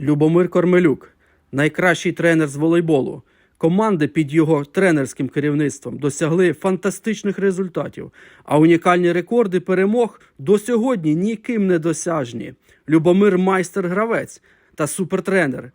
Любомир Кормелюк, найкращий тренер з волейболу. Команди під його тренерським керівництвом досягли фантастичних результатів, а унікальні рекорди перемог до сьогодні ніким не досяжні. Любомир майстер-гравець та супертренер.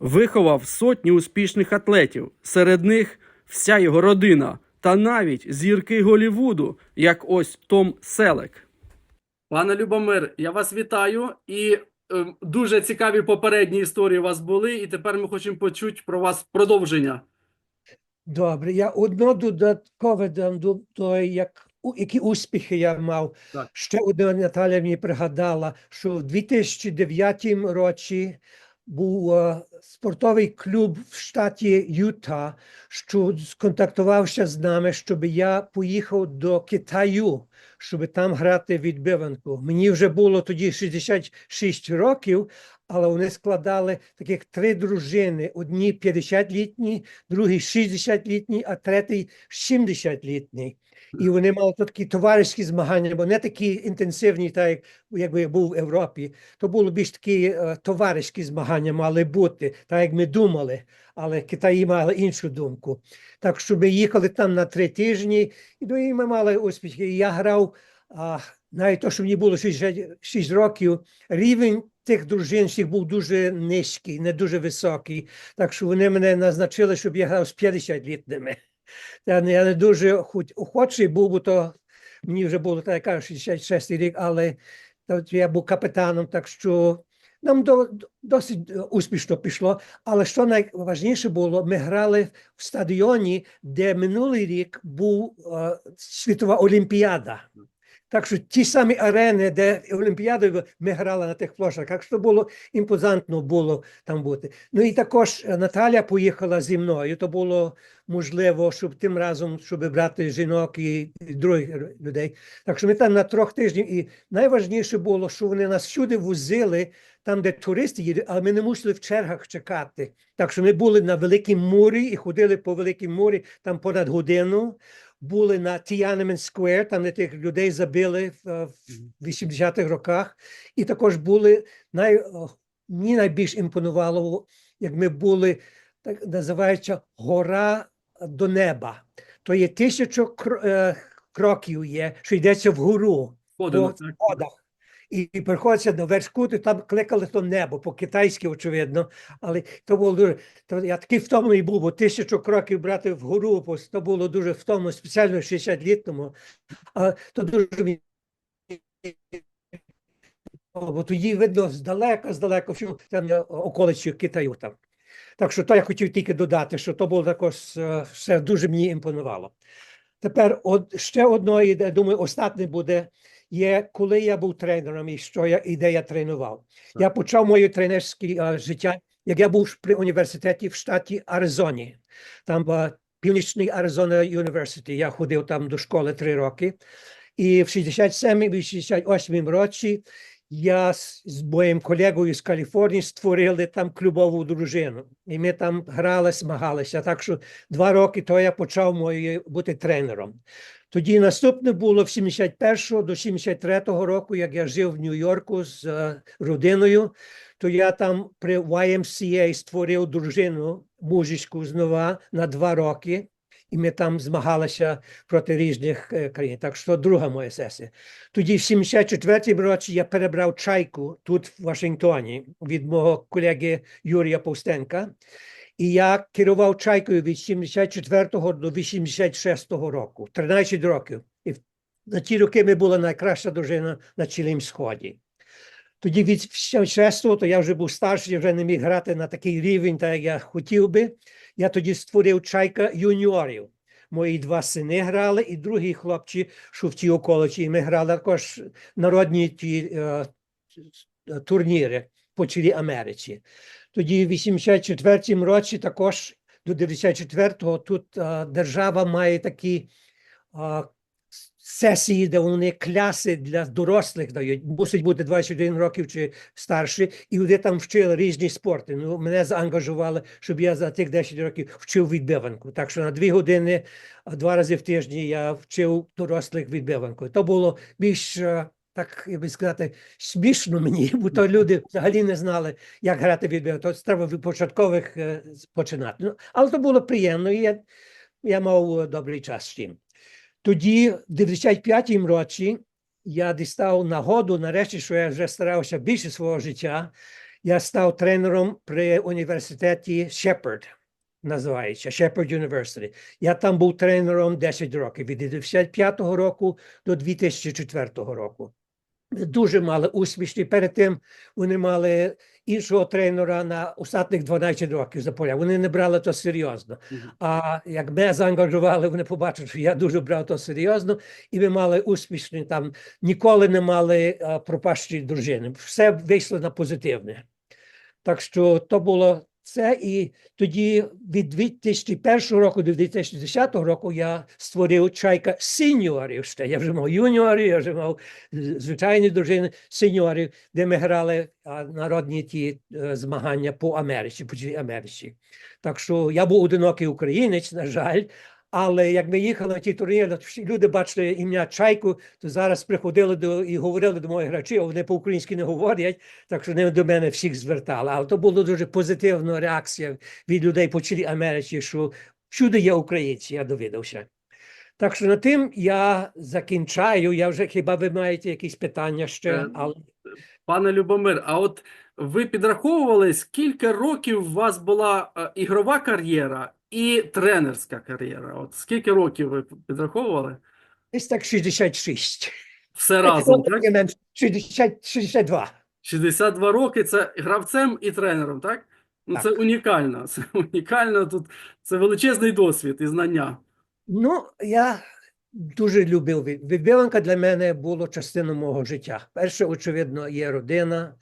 Виховав сотні успішних атлетів, серед них вся його родина, та навіть зірки Голівуду, як ось Том Селек. Пане Любомир, я вас вітаю і дуже цікаві попередні історії у вас були, і тепер ми хочемо почути про вас продовження. Добре, я одно додаткове дам до того, як, які успіхи я мав. Так. Ще одна Наталя мені пригадала, що в 2009 році був е, спортовий клуб в штаті Юта, що сконтактувався з нами, щоб я поїхав до Китаю, щоб там грати відбиванку. Мені вже було тоді 66 років, але вони складали таких три дружини: одні 50-літні, другий 60-літній, а третій 70-літній. І вони мали такі товариські змагання, бо не такі інтенсивні, так як якби я був в Європі. То було більш такі е, товариські змагання мали бути, так як ми думали, але Китаї мали іншу думку. Так що ми їхали там на три тижні, і і ми мали успіхи. І я грав, а, навіть то, що мені було 66 років, рівень тих дружин всіх був дуже низький, не дуже високий. Так що вони мене назначили, щоб я грав з 50-літними. Я не, дуже хоч, охочий був, бо то мені вже було так, я кажу, 66 рік, але я був капітаном, так що нам до, досить успішно пішло. Але що найважніше було, ми грали в стадіоні, де минулий рік був е, світова олімпіада. Так що ті самі арени, де Олімпіади ми грали на тих площах, так що було імпозантно було там бути. Ну і також е, Наталя поїхала зі мною. То було можливо, щоб тим разом, щоб брати жінок і, і других людей. Так що ми там на трьох тижнів. І найважніше було, що вони нас всюди возили, там, де туристи їдуть, але ми не мусили в чергах чекати. Так що ми були на Великому морі і ходили по Великому морі там понад годину. Були на Tiananmen Square, там де тих людей забили в, е, 80-х роках. І також були най, мені найбільш імпонувало, як ми були, так називається гора до неба. То є тисячу е, кроків є, що йдеться вгору Ходимо, по так? сходах. І, приходиться до вершку, то там кликали то небо, по-китайськи, очевидно. Але то було дуже. То я такий втомлений був, бо тисячу кроків брати вгору, то було дуже втомно, спеціально 60-літному. А то дуже бо тоді видно здалека, здалека, що там околиці Китаю там. Так що то я хотів тільки додати, що то було також е, все дуже мені імпонувало. Тепер от, ще одної, я думаю, остатнє буде, є коли я був тренером і що я, і де я тренував. Я почав моє тренерське е, життя, як я був при університеті в штаті Аризоні. Там е, Північний Аризона University. Я ходив там до школи три роки. І в 67-68 році я з, з моїм колегою з Каліфорнії створили там клубову дружину. І ми там грали, змагалися. Так що два роки то я почав моє, бути тренером. Тоді наступне було в 71 до 73 року, як я жив в Нью-Йорку з е, родиною, то я там при YMCA створив дружину мужицьку знову на два роки. І ми там змагалися проти різних е, країн. Так що друга моя сесія. Тоді в 74-му році я перебрав чайку тут в Вашингтоні від мого колеги Юрія Повстенка. І я керував чайкою від 74 до 86 року, 13 років. І на ті роки ми була найкраща дружина на цілім сході. Тоді від 66-го, то я вже був старший, вже не міг грати на такий рівень, так як я хотів би. Я тоді створив чайка юніорів. Мої два сини грали, і другі хлопці, що в тій околиці. І ми грали також народні ті е, турніри по цілій Америці. Тоді в 84-му році також до 94-го тут е, держава має такі е, сесії, де вони кляси для дорослих дають. Мусить бути 21 років чи старші, і вони там вчили різні спорти. Ну, мене заангажували, щоб я за тих 10 років вчив відбиванку. Так що на дві години, два рази в тиждень я вчив дорослих відбиванку. То було більш так, як би сказати, смішно мені, бо то люди взагалі не знали, як грати відбив. То треба від початкових е, починати. Ну, але то було приємно, і я, я мав е, добрий час з тим. Тоді, в 95-му році, я дістав нагоду, нарешті, що я вже старався більше свого життя. Я став тренером при університеті Shepard, називається Shepard University. Я там був тренером 10 років, від 95-го року до 2004 року. Дуже мали успішні. Перед тим вони мали іншого тренера на остатніх 12 років за поля. Вони не брали то серйозно. А як мене заангажували, вони побачили, що я дуже брав то серйозно, і ми мали успішні там, ніколи не мали а, пропащі дружини. Все вийшло на позитивне. Так що то було це, і тоді від 2001 року до 2010 року я створив чайка сіньорів ще. Я вже мав юніорів, я вже мав звичайні дружини сеньорів, де ми грали народні ті е, змагання по Америці, по Америці. Так що я був одинокий українець, на жаль. Але як ми їхали на ті турніри, люди бачили ім'я Чайку, то зараз приходили до і говорили до моїх гравців, а вони по-українськи не говорять, так що вони до мене всіх звертали. Але то була дуже позитивна реакція від людей по цілій Америці, що всюди є українці, я довідався. Так що на тим я закінчаю. Я вже хіба ви маєте якісь питання ще? Е, Але Пане Любомир, а от ви підраховували, скільки років у вас була е, ігрова кар'єра і тренерська кар'єра? От скільки років ви підраховували? десь так 66. Все разом, так? Я менше 60, 62. 62 роки це гравцем і тренером, так? Ну, це Так. унікально. Це унікально. Тут це величезний досвід і знання. Ну, я дуже любив від- відбиванка для мене було частиною мого життя. Перше, очевидно, є родина,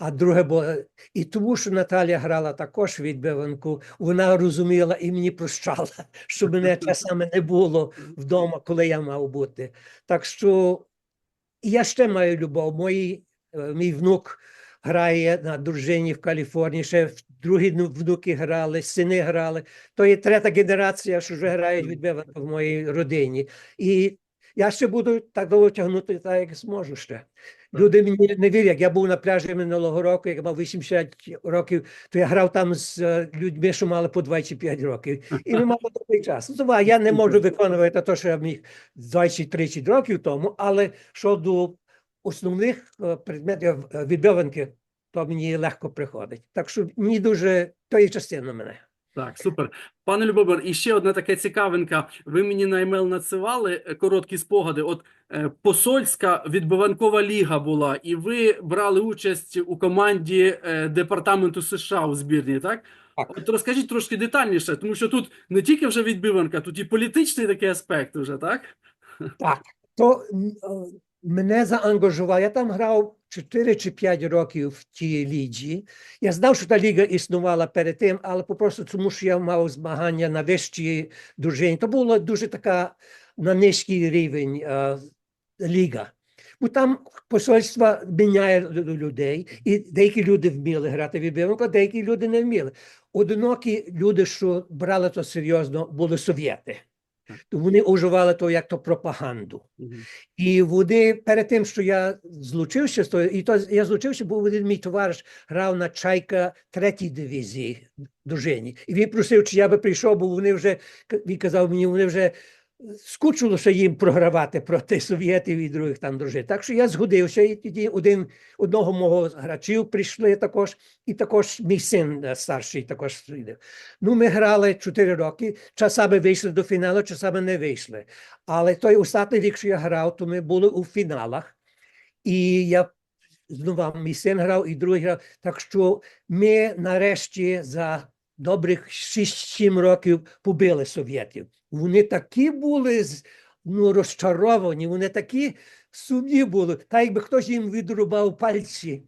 а друге було і тому, що Наталія грала також відбиванку, вона розуміла і мені прощала, що мене часами не було вдома, коли я мав бути. Так що я ще маю любов. Мої, е, мій внук грає на дружині в Каліфорнії, ще другі внуки грали, сини грали. То є третя генерація, що вже грають відбиванку в моїй родині. І я ще буду так довго тягнути, так як зможу ще. Люди мені не вірять. Я був на пляжі минулого року, як мав 80 років, то я грав там з е, людьми, що мали по 25 років. І ми мали такий час. Ну, тому я не можу виконувати те, що я міг 20-30 років тому, але щодо основних е, предметів е, відбиванки, то мені легко приходить. Так що мені дуже то є частина мене. Так, супер. Пане Любомир, і ще одна така цікавинка. Ви мені на емейл надсилали е, короткі спогади. От е, посольська відбиванкова ліга була, і ви брали участь у команді е, департаменту США у збірні, так? Так. От розкажіть трошки детальніше, тому що тут не тільки вже відбиванка, тут і політичний такий аспект вже, так? Так, то мене заангажував. Я там грав 4 чи 5 років в тій ліді. Я знав, що та ліга існувала перед тим, але попросту тому, що я мав змагання на вищій дружині. То була дуже така на низький рівень е, ліга. Бо там посольство міняє людей, і деякі люди вміли грати в відбиванку, а деякі люди не вміли. Одинокі люди, що брали то серйозно, були совєти. То вони оживали то як то пропаганду. І вони перед тим, що я злучився з тою, і то я злучився, бо один мій товариш грав на чайка третій дивізії дружині. І він просив, чи я би прийшов, бо вони вже він казав мені, вони вже скучилося їм програвати проти совєтів і других там дружин. Так що я згодився, і тоді один одного мого грачів прийшли також, і також мій син е, старший також прийде. Ну, ми грали 4 роки. Часами вийшли до фіналу, часами не вийшли. Але той останній рік, що я грав, то ми були у фіналах. І я знову мій син грав, і другий грав. Так що ми нарешті за добрих 6-7 років побили совєтів. Вони такі були ну, розчаровані, вони такі сумні були, так якби хтось їм відрубав пальці.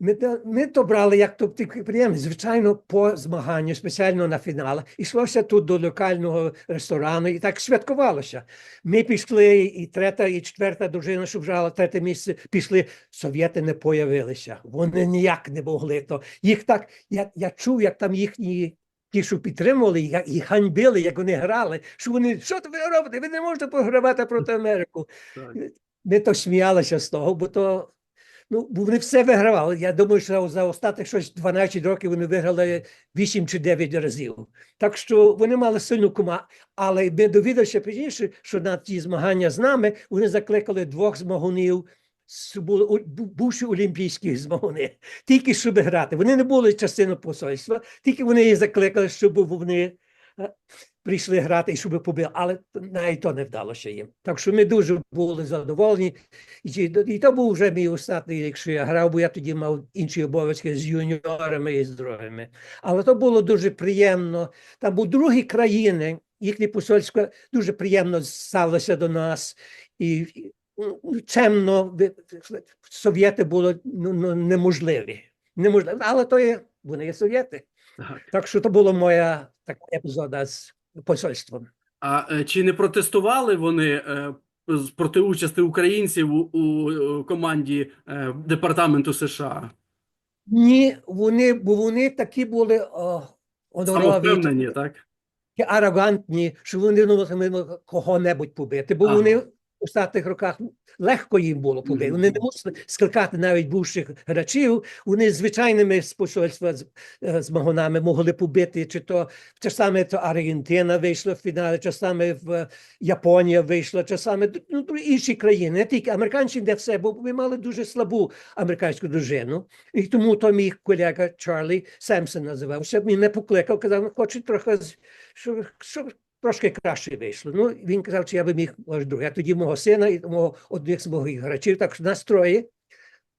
Ми ми то брали як то такий приємний, звичайно, по змаганню, спеціально на фіналах. Ішлося тут до локального ресторану і так святкувалося. Ми пішли, і третя, і четверта дружина, що брала третє місце, пішли. Совєти не появилися. Вони ніяк не могли. То їх так, я, я чув, як там їхні. Ті, що підтримували, їх ганьбили, як вони грали, що вони, що ви робите? Ви не можете програвати проти Америку. Ми то сміялися з того, бо то ну, вони все вигравали. Я думаю, що за останніх щось 12 років вони виграли 8 чи 9 разів. Так що вони мали сильну команду. Але ми довідалися пізніше, що на ті змагання з нами вони закликали двох змагунів. бувші олімпійські змагуни, тільки щоб грати. Вони не були частиною посольства, тільки вони їх закликали, щоб вони прийшли грати і щоб побили. Але навіть то не вдалося їм. Так що ми дуже були задоволені. І, і то був вже мій останній рік, що я грав, бо я тоді мав інші обов'язки з юніорами і з другими. Але то було дуже приємно. Там були другі країни, їхнє посольство дуже приємно ставилося до нас. І і, ну, чемно, совєти були ну, ну, неможливі. неможливі. Але то є, вони є совєти. Так. Так що то була моя така епізода з посольством. А е, чи не протестували вони е, проти участі українців у, у команді е, департаменту США? Ні, вони, бо вони такі були Самовпевнені, так? арогантні, що вони могли кого-небудь побити, бо Ага. вони в останніх роках легко їм було побити. Вони не мусили скликати навіть бувших грачів. Вони звичайними з посольства з, е, з магонами могли побити, чи то саме то Аргентина вийшла в фіналі, чи саме в е, Японія вийшла, чи саме ну, інші країни, не тільки американці, де все, бо ми мали дуже слабу американську дружину. І тому то мій колега Чарлі Семсон називався. Він мене покликав, казав, хочу трохи з- щоб, щоб трошки краще вийшло. Ну, він казав, чи я би міг ваш друг. Я тоді мого сина і мого одних з моїх грачів, так що нас троє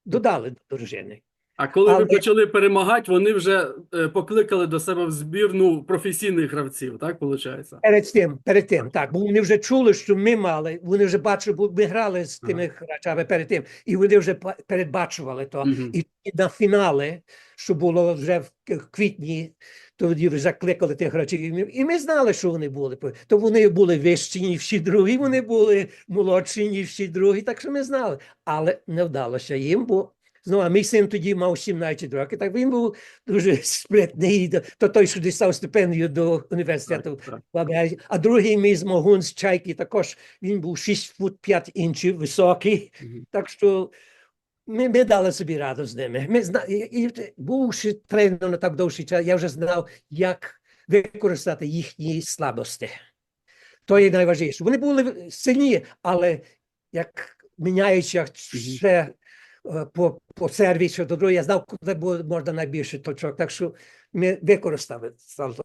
додали до дружини. А коли ви почали перемагати, вони вже е, покликали до себе в збірну професійних гравців, так виходить? Перед тим, перед тим, так, бо вони вже чули, що ми мали, вони вже бачили, бо ми грали з Ага. тими грачами перед тим, і вони вже передбачували то. І, і на фінали, що було вже в квітні, тоді вже закликали тих гравців. І ми, знали, що вони були. То вони були вищі, ніж всі другі, вони були молодші, ніж всі другі. Так що ми знали. Але не вдалося їм, бо знову а мій син тоді мав 17 років. Так він був дуже спритний. то- То той, що дістав стипендію до університету Так, так. в Америці. А другий мій змогун з чайки також він був 6 фут 5 інчів високий. Мгм. Так що ми, ми дали собі раду з ними. Ми зна... і, і, бувши тренером на так довший час, я вже знав, як використати їхні слабості. То є найважливіше. Вони були сильні, але як міняючи ще е, по, по сервісу до другого, я знав, куди буде можна найбільше точок. Так що ми використали.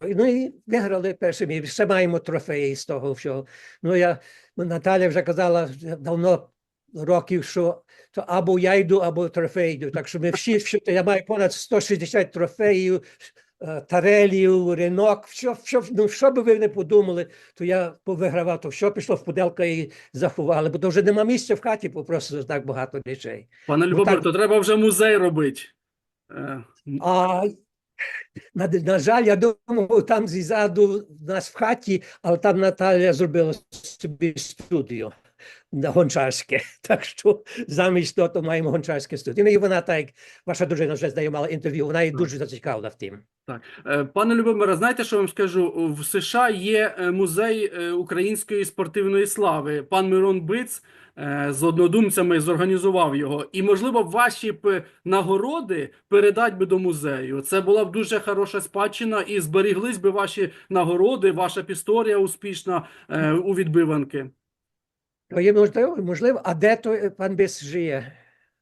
Ну і виграли перше місце. Ще маємо трофеї з того всього. Ну, я, Наталя вже казала давно років, що то або я йду, або трофей йду. Так що ми всі, я маю понад 160 трофеїв, е, тарелів, ринок, що, що, ну, що би ви не подумали, то я повигравав, то що пішло в пуделка і заховали, бо то вже нема місця в хаті, бо просто так багато речей. Пане Любомир, так. то треба вже музей робити. Е, А на, на жаль, я думав, там ззаду в нас в хаті, але там Наталя зробила собі студію гончарське. Так що замість того то маємо гончарське студію. Ну, і вона так, як ваша дружина вже здає мала інтерв'ю, вона є дуже зацікавлена в тим. Е, Пане Любомире, знаєте, що я вам скажу? В США є е, музей е, української спортивної слави. Пан Мирон Биц з однодумцями зорганізував його. І, можливо, ваші б нагороди передать би до музею. Це була б дуже хороша спадщина, і зберіглись би ваші нагороди, ваша історія успішна у відбиванки. То є можливо, можливо, а де то е, пан Бис живе?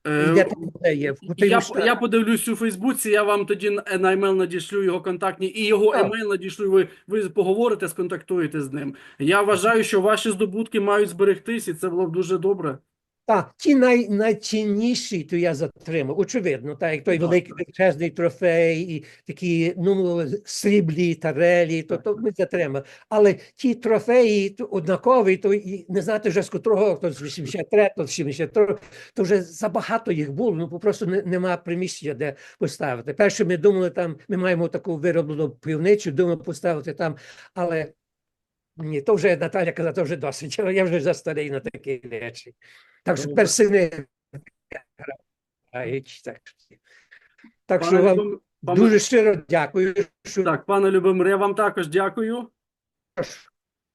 Е, І де там де є? В Я, я подивлюсь у Фейсбуці, я вам тоді на на емейл надішлю його контактні, і його Так. емейл надішлю. Ви, ви поговорите, сконтактуєте з ним. Я вважаю, що ваші здобутки мають зберегтись, і це було б дуже добре. Так, ті най, найцінніші, то я затримав. Очевидно, так, як той Так, великий величезний трофей, і такі ну, сріблі, тарелі, то, то ми затримали. Але ті трофеї то однакові, то і не знати вже з котрого, то з 83, то з 73, то вже забагато їх було, ну просто не, нема приміщення, де поставити. Перше ми думали там, ми маємо таку вироблену півничу, думали поставити там, але ні, то вже Наталя казала, то вже досить. Я вже застарий на такі речі. Так що Добре. тепер сини грають. Так, так що вам Любом- дуже щиро дякую, що Так, пане Любомир, я вам також дякую.